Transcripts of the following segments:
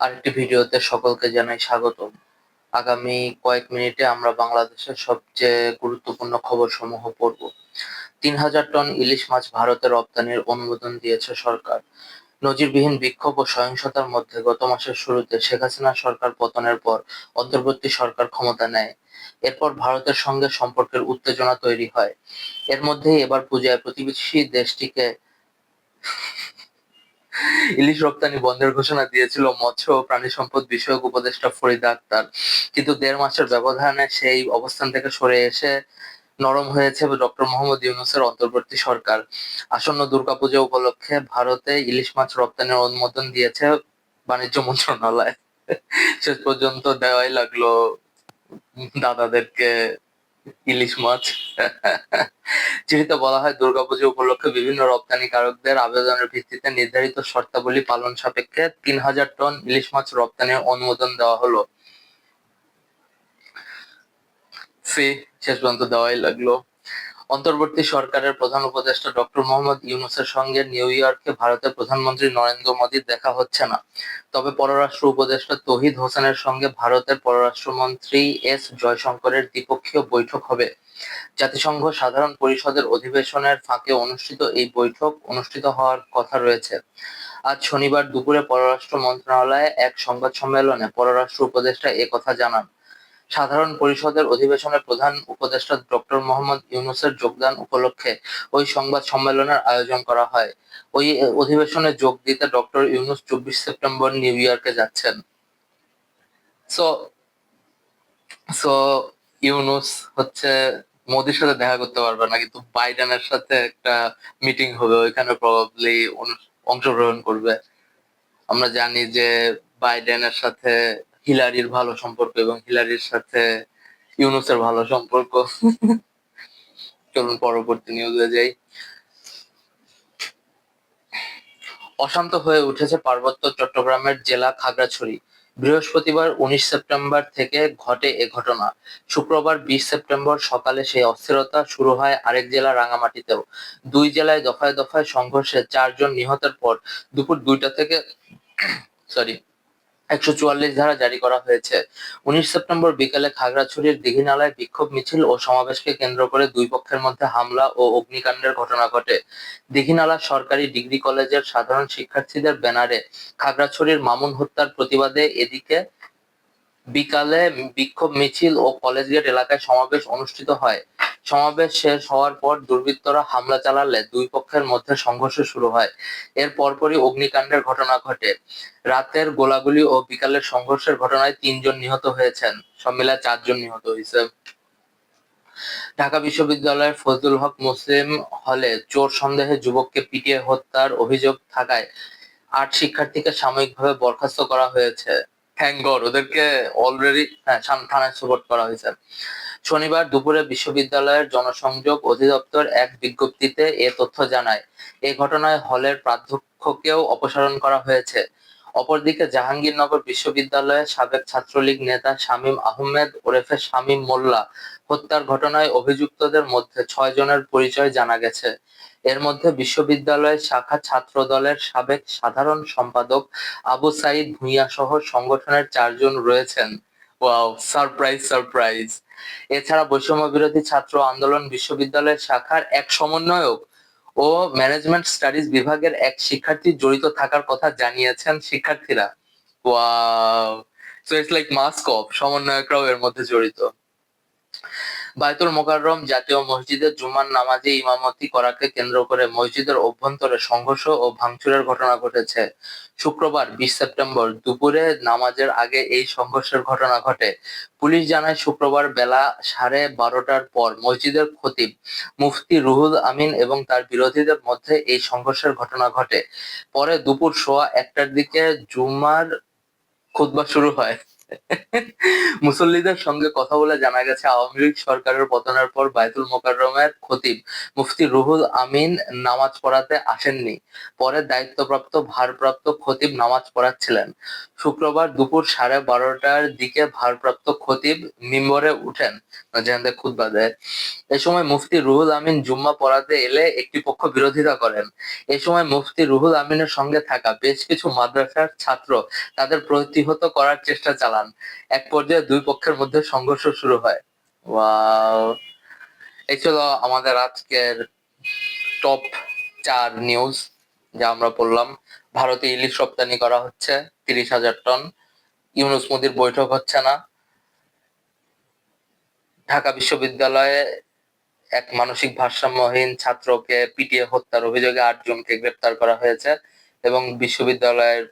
আরেকটি ভিডিওতে সকলকে জানাই স্বাগতম। আগামী কয়েক মিনিটে আমরা বাংলাদেশের সবচেয়ে গুরুত্বপূর্ণ খবর সমূহ পড়ব। তিন হাজার টন ইলিশ মাছ ভারতে রপ্তানির অনুমোদন দিয়েছে সরকার। নজিরবিহীন বিক্ষোভ ও সহিংসতার মধ্যে গত মাসের শুরুতে শেখ হাসিনা সরকার পতনের পর অন্তর্বর্তী সরকার ক্ষমতা নেয়। এরপর ভারতের সঙ্গে সম্পর্কের উত্তেজনা তৈরি হয়। এর মধ্যেই এবার পূজায় প্রতিবেশী দেশটিকে ইলিশ রপ্তানি বন্ধের ঘোষণা দিয়েছিল মৎস্য ও প্রাণী সম্পদ বিষয়ক উপদেষ্টা ফরিদা আক্তার। কিন্তু দেড় মাসের ব্যবধানে সেই অবস্থান থেকে সরে এসে নরম হয়েছে ডক্টর মোহাম্মদ ইউনুসের অন্তর্বর্তী সরকার। আসন্ন দুর্গাপূজা উপলক্ষে ভারতে ইলিশ মাছ রপ্তানির অনুমোদন দিয়েছে বাণিজ্য মন্ত্রণালয়। শেষ পর্যন্ত দেওয়াই লাগল দাদাদেরকে ইলিশ মাছ। চিঠিতে বলা হয় দুর্গাপূজা উপলক্ষে বিভিন্ন রপ্তানি কারকদের আবেদনের ভিত্তিতে নির্ধারিত শর্তাবলী পালন সাপেক্ষে তিন হাজার টন ইলিশ মাছ রপ্তানির অনুমোদন দেওয়া হলো। সে শেষ পর্যন্ত দেওয়াই লাগল। অন্তর্বর্তী সরকারের প্রধান উপদেষ্টা ডক্টর মোহাম্মদ ইউনুসের সঙ্গে নিউ ইয়র্কে ভারতের প্রধানমন্ত্রী নরেন্দ্র মোদীর দেখা হচ্ছে না। তবে পররাষ্ট্র উপদেষ্টা তহিদ হোসেনের সঙ্গে ভারতের পররাষ্ট্রমন্ত্রী এস জয়শঙ্করের দ্বিপক্ষীয় বৈঠক হবে। জাতিসংঘ সাধারণ পরিষদের অধিবেশনের ফাঁকে অনুষ্ঠিত এই বৈঠক অনুষ্ঠিত হওয়ার কথা রয়েছে। আজ শনিবার দুপুরে পররাষ্ট্র মন্ত্রণালয়ে এক সংবাদ সম্মেলনে পররাষ্ট্র উপদেষ্টা কথা জানান। সাধারণ পরিষদের অধিবেশনের প্রধান উপদেষ্টা ডক্টর মোহাম্মদ ইউনুসের যোগদান উপলক্ষে ওই সংবাদ সম্মেলনের আয়োজন করা হয়। ওই অধিবেশনে যোগ দিতে ডক্টর ইউনুস চব্বিশ সেপ্টেম্বর নিউ ইয়র্কে যাচ্ছেন। সো সো ইউনুস হচ্ছে মোদির সাথে দেখা করতে পারবে না, কিন্তু বাইডেনের সাথে একটা মিটিং হবে, ওইখানে প্রবাবলি অংশগ্রহণ করবে। আমরা জানি যে বাইডেনের সাথে হিলারির ভালো সম্পর্ক এবং হিলারির সাথে ইউনুসের ভালো সম্পর্ক। চলুন পরবর্তী নিউজে যাই। অশান্ত হয়ে উঠেছে পার্বত্য চট্টগ্রামের জেলা খাগড়াছড়ি। বৃহস্পতিবার উনিশ সেপ্টেম্বর থেকে ঘটে এ ঘটনা। শুক্রবার বিশ সেপ্টেম্বর সকালে সেই অস্থিরতা শুরু হয় আরেক জেলা রাঙামাটিতেও। দুই জেলায় দফায় দফায় সংঘর্ষে চারজন নিহতের পর দুপুর দুইটা থেকে সরি একশো চুয়াল্লিশ ধারা জারি করা হয়েছে। উনিশ সেপ্টেম্বর বিকেলে খাগড়াছড়ির দিঘিনালায় বিক্ষোভ মিছিল ও সমাবেশকে কেন্দ্র করে দুই পক্ষের মধ্যে হামলা ও অগ্নিকাণ্ডের ঘটনা ঘটে। দিঘিনালা সরকারি ডিগ্রি কলেজের সাধারণ শিক্ষার্থীদের ব্যানারে খাগড়াছড়ির মামুন হত্যার প্রতিবাদে এদিকে বিকালে বিক্ষোভ মিছিল ও কলেজ গেট এলাকায় সমাবেশ অনুষ্ঠিত হয়। সমাবেশ শেষ হওয়ার পর দুর্বৃত্তরা হামলা চালালে দুই পক্ষের মধ্যে সংঘর্ষ শুরু হয়। এর পরপরই অগ্নিকাণ্ডের ঘটনা ঘটে। রাতের গোলাগুলি ও বিকালের সংঘর্ষের ঘটনায় তিনজন নিহত হয়েছেন। সব মিলায় চারজন নিহত হয়েছে। ঢাকা বিশ্ববিদ্যালয়ের ফজলুল হক মুসলিম হলে চোর সন্দেহে যুবককে পিটিয়ে হত্যার অভিযোগ থাকায় আট শিক্ষার্থীকে সাময়িকভাবে বরখাস্ত করা হয়েছে। গড ওদেরকে অলরেডি হ্যাঁ থানায় সুপোর্ট করা হয়েছে। শনিবার দুপুরে বিশ্ববিদ্যালয়ের জনসংযোগ অধিদপ্তর এক বিজ্ঞপ্তিতে এ তথ্য জানায়। এ ঘটনায় হলের প্রাধ্যক্ষকেও অপসারণ করা হয়েছে। অপরদিকে জাহাঙ্গীরনগর বিশ্ববিদ্যালয়ের সাবেক ছাত্রলীগ নেতা শামীম আহমেদ ওরেফে শামীম মোল্লা হত্যার ঘটনায় অভিযুক্তদের মধ্যে ছয় জনের পরিচয় জানা গেছে। এর মধ্যে বিশ্ববিদ্যালয়ের শাখা ছাত্র দলের সাবেক সাধারণ সম্পাদক আবু সাইদ ভুঁইয়া সহ সংগঠনের চারজন রয়েছেন। Wow, surprise surprise. এছাড়া বৈষম্য বিরোধী ছাত্র আন্দোলন বিশ্ববিদ্যালয়ের শাখার এক সমন্বয়ক ও ম্যানেজমেন্ট স্টাডিজ বিভাগের এক শিক্ষার্থী জড়িত থাকার কথা জানিয়েছেন শিক্ষার্থীরা। Wow so it's like mask off সমন্বয়করাও এর মধ্যে জড়িত। বায়তুল মোকাররম জাতীয় মসজিদে জুমার নামাজে ইমামতি করাকে কেন্দ্র করে মসজিদের অভ্যন্তরে সংঘর্ষ ও ভাঙচুরের ঘটনা ঘটেছে। শুক্রবার বিশ সেপ্টেম্বর দুপুরে নামাজের আগে এই সংঘর্ষের ঘটনা ঘটে। পুলিশ জানায়, শুক্রবার বেলা সাড়ে বারোটার পর মসজিদের খতিব মুফতি রুহুল আমিন এবং তার বিরোধীদের মধ্যে এই সংঘর্ষের ঘটনা ঘটে। পরে দুপুর সোয়া একটার দিকে জুমার খুতবা শুরু হয়। মুসল্লিদের সঙ্গে কথা বলে জানা গেছে, আওয়ামী লীগ সরকারের পতনের পর বায়তুল মোকাররমের খতিব মুফতি রুহুল আমিন নামাজ পড়াতে আসেননি। পরে দায়িত্বপ্রাপ্ত, ভারপ্রাপ্ত খতিব নামাজ পড়াচ্ছিলেন। শুক্রবার দুপুর সাড়ে বারোটার দিকে ভারপ্রাপ্ত খতিব মিম্বরে উঠেন। যেখান খুতবা দেয়। এ সময় মুফতি রুহুল আমিন জুম্মা পড়াতে এলে একটি পক্ষ বিরোধিতা করেন। এ সময় মুফতি রুহুল আমিনের সঙ্গে থাকা বেশ কিছু মাদ্রাসার ছাত্র তাদের প্রতিহত করার চেষ্টা চালান এক পর্যায়ে দুই পক্ষের মধ্যে সংঘর্ষ শুরু হয়। এই ছিল আমাদের আজকের টপ চার নিউজ যা আমরা পড়লাম। ভারতে ইলিশ রপ্তানি করা হচ্ছে তিরিশ হাজার টন। ইউনুস মোদির বৈঠক হচ্ছে না। ঢাকা বিশ্ববিদ্যালয়ে এক মানসিক ভারসাম্যহীন ছাত্রকে পিটিয়ে হত্যার অভিযোগে আটজনকে গ্রেপ্তার করা হয়েছে এবং বিশ্ববিদ্যালয়ের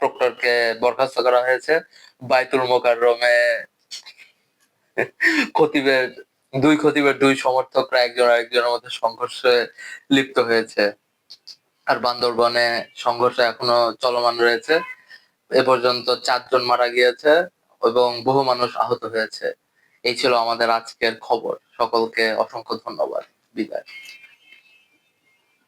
প্রক্টরকে বরখাস্ত করা হয়েছে। বাইতুল মোকাররমে খতিবের, দুই খতিবের দুই সমর্থকরা একজন আরেকজনের মধ্যে সংঘর্ষে লিপ্ত হয়েছে। আর বান্দরবনে সংঘর্ষ এখনও চলমান রয়েছে। এ পর্যন্ত চারজন মারা গিয়েছে এবং বহু মানুষ আহত হয়েছে। এই ছিল আমাদের আজকের খবর। সকলকে অসংখ্য ধন্যবাদ। বিদায়।